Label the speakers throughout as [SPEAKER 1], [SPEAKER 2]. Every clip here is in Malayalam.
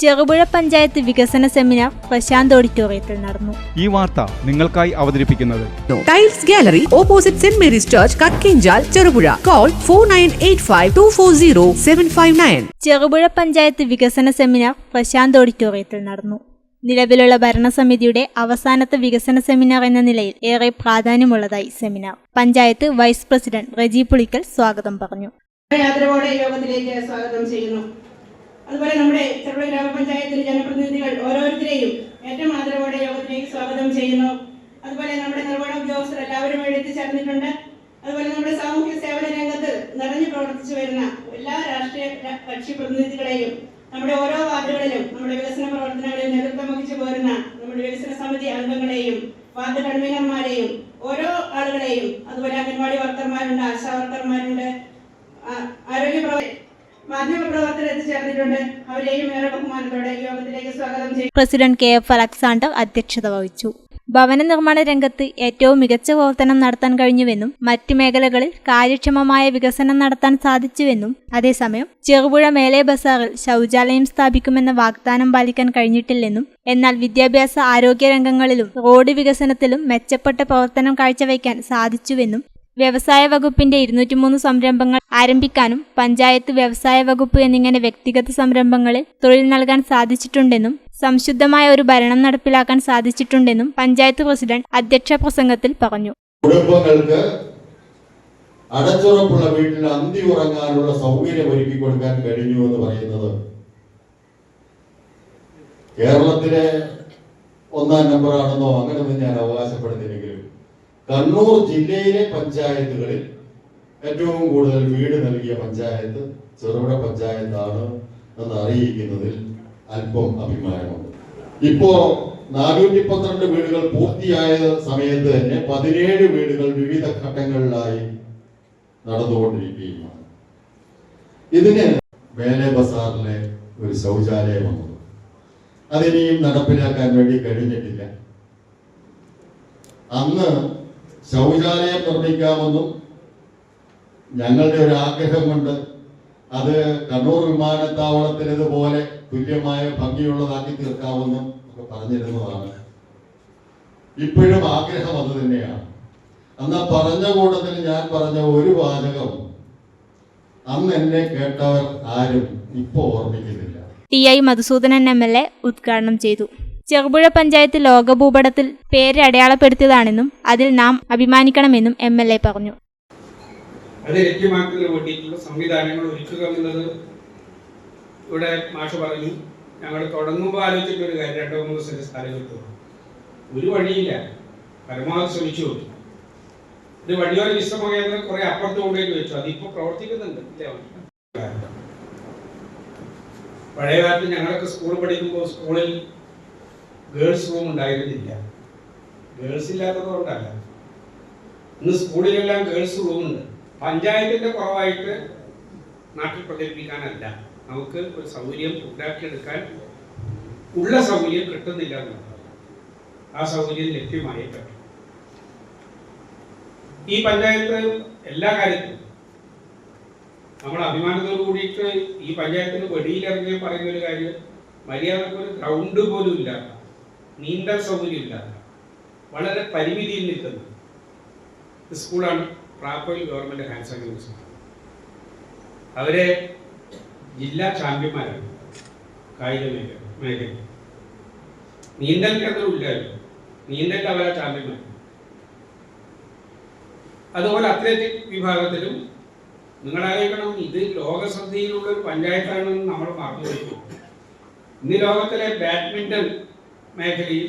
[SPEAKER 1] ചെറുപുഴ പഞ്ചായത്ത് വികസന സെമിനാർ പ്രശാന്ത് ഓഡിറ്റോറിയത്തിൽ നടന്നു.
[SPEAKER 2] ഈ വാർത്ത നിങ്ങൾക്കായി അവതരിപ്പിക്കുന്നത്
[SPEAKER 3] tiles gallery opposite saint Mary's church Kakkinchal Cherupuzha call four nine eight five two four zero seven five nine
[SPEAKER 1] Cherupuzha panchayat വികസന സെമിനാർ പ്രശാന്ത് ഓഡിറ്റോറിയത്തിൽ നടന്നു. നിലവിലുള്ള ഭരണസമിതിയുടെ അവസാനത്തെ വികസന സെമിനാർ എന്ന നിലയിൽ ഏറെ പ്രാധാന്യമുള്ളതായി seminar. Panchayat vice president Reji Pulickal സ്വാഗതം പറഞ്ഞു.
[SPEAKER 4] യാത്രയോടെ യോഗത്തിലേക്ക് സ്വാഗതം ചെയ്യുന്നു. അതുപോലെ നമ്മുടെ ചെറുപുഴ ഗ്രാമപഞ്ചായത്തിലെ ജനപ്രതിനിധികൾ ഓരോരുത്തരെയും ഏറ്റവും ആദരവോടെ യോഗത്തിലേക്ക് സ്വാഗതം ചെയ്യുന്നു. അതുപോലെ നമ്മുടെ നിർവഹണ ഉദ്യോഗസ്ഥർ എല്ലാവരും എഴുത്തിച്ചേർന്നിട്ടുണ്ട് അതുപോലെ നമ്മുടെ സാമൂഹ്യ സേവന രംഗത്ത് നിറഞ്ഞു പ്രവർത്തിച്ചു വരുന്ന എല്ലാ രാഷ്ട്രീയ കക്ഷി പ്രതിനിധികളെയും നമ്മുടെ ഓരോ വാർഡുകളിലും നമ്മുടെ വികസന പ്രവർത്തനങ്ങളിൽ നേതൃത്വം വഹിച്ചു പോരുന്ന നമ്മുടെ വികസന സമിതി അംഗങ്ങളെയും വാർഡ് കൺവീനർമാരെയും ഓരോ ആളുകളെയും അതുപോലെ അംഗൻവാടി വർക്കർമാരുണ്ട് ആശാ വർക്കർമാരുണ്ട് ആ- ആരോഗ്യ പ്രവർ മാധ്യമ പ്രവർത്തകർ എത്തിച്ചേർന്നിട്ടുണ്ട് അവരെയും ഏറെ ബഹുമാനത്തോടെ ഈ യോഗത്തിലേക്ക് സ്വാഗതം ചെയ്യും
[SPEAKER 1] പ്രസിഡന്റ് കെ എഫ് അലക്സാണ്ടർ അധ്യക്ഷത വഹിച്ചു. ഭവന നിർമ്മാണ രംഗത്ത് ഏറ്റവും മികച്ച പ്രവർത്തനം നടത്താൻ കഴിഞ്ഞുവെന്നും മറ്റ് മേഖലകളിൽ കാര്യക്ഷമമായ വികസനം നടത്താൻ സാധിച്ചുവെന്നും അതേസമയം ചെറുപുഴ മേലെ ബസാറിൽ ശൗചാലയം സ്ഥാപിക്കുമെന്ന വാഗ്ദാനം പാലിക്കാൻ കഴിഞ്ഞിട്ടില്ലെന്നും എന്നാൽ വിദ്യാഭ്യാസ ആരോഗ്യ രംഗങ്ങളിലും റോഡ് വികസനത്തിലും മെച്ചപ്പെട്ട പ്രവർത്തനം കാഴ്ചവെക്കാൻ സാധിച്ചുവെന്നും വ്യവസായ വകുപ്പിന്റെ ഇരുന്നൂറ്റിമൂന്ന് സംരംഭങ്ങൾ ആരംഭിക്കാനും പഞ്ചായത്ത് വ്യവസായ വകുപ്പ് എന്നിങ്ങനെ വ്യക്തിഗത സംരംഭങ്ങളിൽ തൊഴിൽ നൽകാൻ സാധിച്ചിട്ടുണ്ടെന്നും സംശുദ്ധമായ ഒരു ഭരണം നടപ്പിലാക്കാൻ സാധിച്ചിട്ടുണ്ടെന്നും പഞ്ചായത്ത് പ്രസിഡന്റ് അധ്യക്ഷ പ്രസംഗത്തിൽ പറഞ്ഞു.
[SPEAKER 5] കുടുംബങ്ങൾക്ക് അടച്ചുറപ്പുള്ള വീട്ടിൽ അന്തി ഉറങ്ങാനുള്ള സൗകര്യം ഒരുക്കി കൊടുക്കാൻ കഴിഞ്ഞു എന്ന് പറയുന്നത് കേരളത്തിലെ ഒന്നാം നമ്പറാണെന്നോ അങ്ങനെ ഞാൻ അവകാശപ്പെടുന്നില്ലെങ്കിലും കണ്ണൂർ ജില്ലയിലെ പഞ്ചായത്തുകളിൽ ഏറ്റവും കൂടുതൽ വീട് നൽകിയ പഞ്ചായത്ത് ചെറുപുഴ പഞ്ചായത്താണ് എന്ന് അറിയിക്കുന്നതിൽ അല്പം അഭിമാനമുണ്ട്. ഇപ്പോ നാനൂറ്റി പന്ത്രണ്ട് വീടുകൾ പൂർത്തിയായ സമയത്ത് തന്നെ പതിനേഴ് വീടുകൾ വിവിധ ഘട്ടങ്ങളിലായി നടന്നുകൊണ്ടിരിക്കുകയുമാണ് ഇതിന് മേലെ ബസാറിലെ ഒരു ശൗചാലയം വന്നത് അതിനെയും നടപ്പിലാക്കാൻ വേണ്ടി കഴിഞ്ഞിട്ടില്ല. അന്ന് ശൗചാലയം നിർമ്മിക്കാമെന്നും ഞങ്ങളുടെ ഒരു ആഗ്രഹം കൊണ്ട് അത് കണ്ണൂർ വിമാനത്താവളത്തിലേതുപോലെ തുല്യമായ ഭംഗിയുള്ളതാക്കി തീർക്കാമെന്നും ഒക്കെ പറഞ്ഞിരുന്നതാണ്. ഇപ്പോഴും ആഗ്രഹം അത് തന്നെയാണ്. അന്ന് പറഞ്ഞ കൂട്ടത്തിൽ ഞാൻ പറഞ്ഞ ഒരു വാചകം അന്ന് എന്നെ കേട്ടവർ ആരും ഇപ്പോ ഓർമ്മിക്കുന്നില്ല.
[SPEAKER 1] T I Madhusoodanan M L A ഉദ്ഘാടനം ചെയ്തു. ചെറുപുഴ പഞ്ചായത്ത് ലോകഭൂപടത്തിൽ പേര് അടയാളപ്പെടുത്തിയതാണെന്നും അതിൽ നാം അഭിമാനിക്കണമെന്നും എം എൽ എ പറഞ്ഞു.
[SPEAKER 6] അത് ലഭ്യമാക്കുന്നതിന് വേണ്ടിയിട്ടുള്ള സംവിധാനങ്ങൾ ഒരുക്കുക എന്നത് ഇവിടെ മാഷ് പറഞ്ഞു. ഞങ്ങൾ തുടങ്ങുമ്പോൾ ആലോചിച്ചിട്ട് ഒരു കാര്യം രണ്ടോ മൂന്ന് സെന്റ് സ്ഥലം കിട്ടും ഒരു വഴിയില്ല. പരമാവധി ശ്രമിച്ചു ഇത് വഴിയോര വിശ്രമകേന്ദ്രം കുറെ അപ്പുറത്ത് കൊണ്ടുപോയി വെച്ചു. അതിപ്പോ പ്രവർത്തിക്കുന്നുണ്ട്. പഴയ കാലത്ത് ഞങ്ങളൊക്കെ സ്കൂളിൽ പഠിക്കുമ്പോൾ സ്കൂളിൽ ഗേൾസ് റൂം ഉണ്ടായിരുന്നില്ല. ഗേൾസ് ഇല്ലാത്തത് കൊണ്ടല്ല. ഇന്ന് സ്കൂളിലെല്ലാം ഗേൾസ് റൂം ഉണ്ട്. പഞ്ചായത്തിന്റെ കുറവായിട്ട് നാട്ടിൽ പ്രചരിപ്പിക്കാനല്ല. നമുക്ക് ഒരു സൗകര്യം ഉണ്ടാക്കിയെടുക്കാൻ ഉള്ള സൗകര്യം കിട്ടുന്നില്ല ആ സൗകര്യം ലഭ്യമായി പറ്റും. ഈ പഞ്ചായത്ത് എല്ലാ കാര്യത്തിലും നമ്മൾ അഭിമാനത്തോട് കൂടിയിട്ട് ഈ പഞ്ചായത്തിന് വെളിയിലിറങ്ങി പറയുന്ന ഒരു കാര്യം മര്യാദയ്ക്ക് ഒരു ഗ്രൗണ്ട് പോലും ഇല്ലാത്ത നീന്തൽ സൗകര്യം ഇല്ലാത്ത വളരെ പരിമിതിയിൽ നിൽക്കുന്ന. സ്കൂളാണ്. പ്രാപ്പയിൽ ഗവൺമെന്റ് ഹയർ സെക്കൻഡറി സ്കൂൾ അവരെ ജില്ലാ ചാമ്പ്യന്മാരാണ്. കായിക മേഖല മേഖല. നീന്തൽ കേന്ദ്രം ഇല്ലായിരുന്നു നീന്തൽ അവരെ ചാമ്പ്യന്മാർ. അതുപോലെ അത്ലറ്റിക് വിഭാഗത്തിലും നിങ്ങൾ ഇത് ലോകശ്രദ്ധയിലുള്ള ഒരു പഞ്ചായത്താണെന്ന് നമ്മൾ മറന്നു വയ്ക്കും ഇന്ന് ലോകത്തിലെ ബാഡ്മിന്റൺ മേഖലയിൽ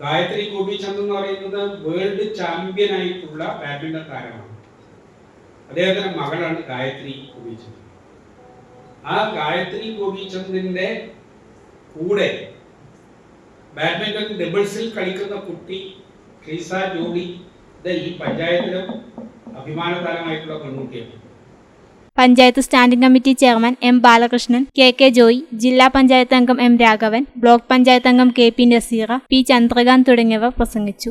[SPEAKER 6] ഗായത്രി ഗോപിചന്ദ് എന്ന് പറയുന്നത് വേൾഡ് ചാമ്പ്യൻ ആയിട്ടുള്ള ബാഡ്മിന്റൺ താരമാണ്. അദ്ദേഹത്തിന്റെ മകളാണ് ഗായത്രി ഗോപിചന്ദ്. ആ ഗായത്രി ഗോപിചന്ദിന്റെ കൂടെ ബാഡ്മിന്റൺ ഡബിൾസിൽ കളിക്കുന്ന കുട്ടി ക്രീസ ജോഡി ഇത് ഈ പഞ്ചായത്തിലും അഭിമാനതാരമായിട്ടുള്ള പെൺകുട്ടിയാണ്.
[SPEAKER 1] Panchayat standing committee chairman M Balakrishnan K K Joy ജില്ലാ പഞ്ചായത്ത് അംഗം എം രാഘവൻ ബ്ലോക്ക് പഞ്ചായത്ത് അംഗം K P Naseera P Chandrakanth തുടങ്ങിയവർ പ്രസംഗിച്ചു.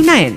[SPEAKER 3] nine